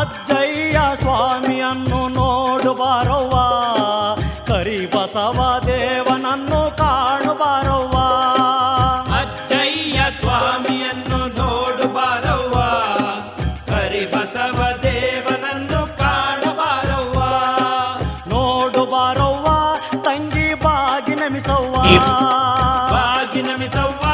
ಅಜ್ಜಯ್ಯ ಸ್ವಾಮಿಯನ್ನು ನೋಡು ಬಾರವ್ವ ಕರಿ ಬಸವ ದೇವನನ್ನು ಕಾಣು ಬಾರವ್ವ ಅಜ್ಜಯ್ಯ ಸ್ವಾಮಿಯನ್ನು ನೋಡು ಬಾರವ್ವ ಕರಿ ಬಸವ ದೇವನನ್ನು ಕಾಣು ಬಾರವ್ವ ನೋಡು ಬಾರವ್ವ ತಂಗಿ ಬಾಗಿ ನಮಿಸವ್ವ. ಬಾಗಿ ನಮಿಸವ್ವ.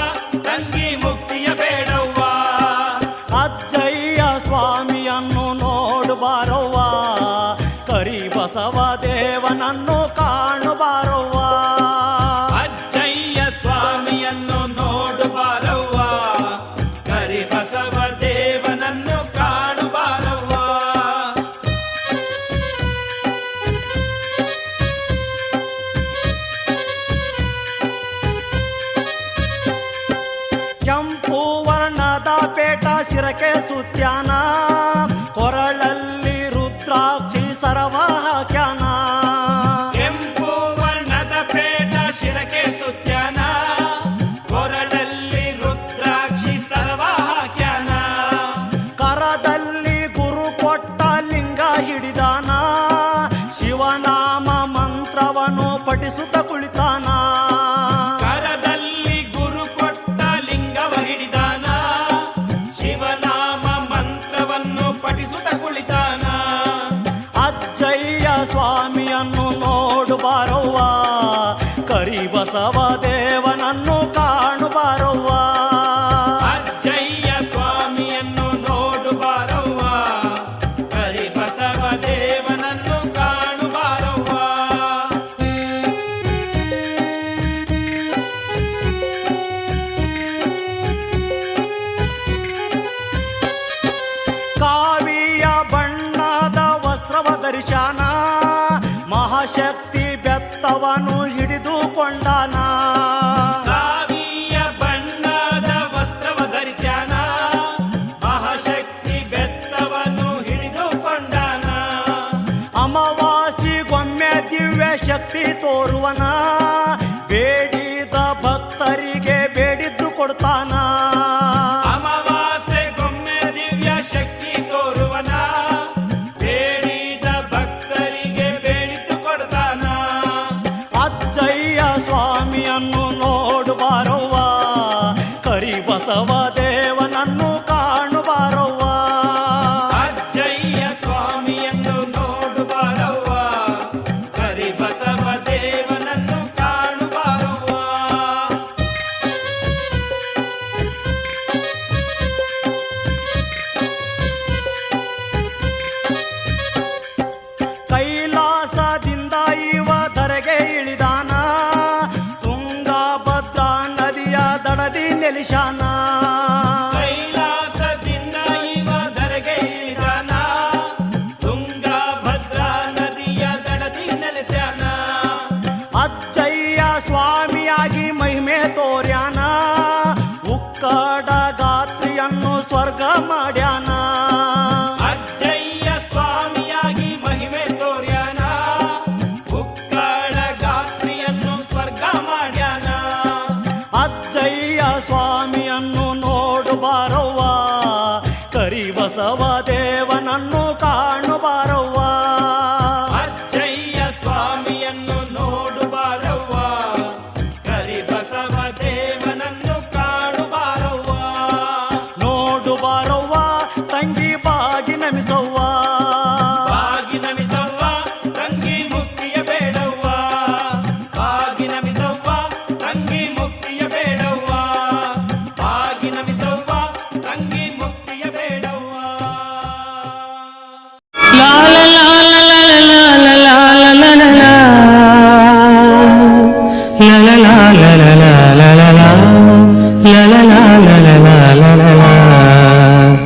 ದೇವನನ್ನು ಕಾಣು ಬಾರವ್ವ ಅಜ್ಜಯ್ಯ ಸ್ವಾಮಿಯನ್ನು ನೋಡು ಬಾರವ್ವ. ಕರಿ ಬಸವ ದೇವನನ್ನು ಕಾಣು ಬಾರವ್ವ. ಕೆಂಪು ವರ್ಣದ ಪೇಟ ಶಿರಕೆ ಸುತ್ಯಾನ. ಪಠಿಸುತ್ತ ಕುಳಿತಾನ. ಅಜ್ಜಯ್ಯ ಸ್ವಾಮಿಯನ್ನು ನೋಡು ಬಾರವ್ವ ಕರಿ ಬಸವ ದೇವನನ್ನು ಕಾಣು ಬಾರವ್ವ ತೋರುವನ? ಬೇಡಿದ ಭಕ್ತರಿಗೆ ಬೇಡಿದ್ದು ಕೊಡ್ತಾನ? ಅಮಾವಾಸ್ಯೆಗೊಮ್ಮೆ ದಿವ್ಯ ಶಕ್ತಿ ತೋರುವನ? ಬೇಡಿದ ಭಕ್ತರಿಗೆ ಬೇಡಿದ್ದು ಕೊಡ್ತಾನ? ಅಜ್ಜಯ್ಯ ಸ್ವಾಮಿಯನ್ನು ನೋಡು பரிசோப்பா தங்கி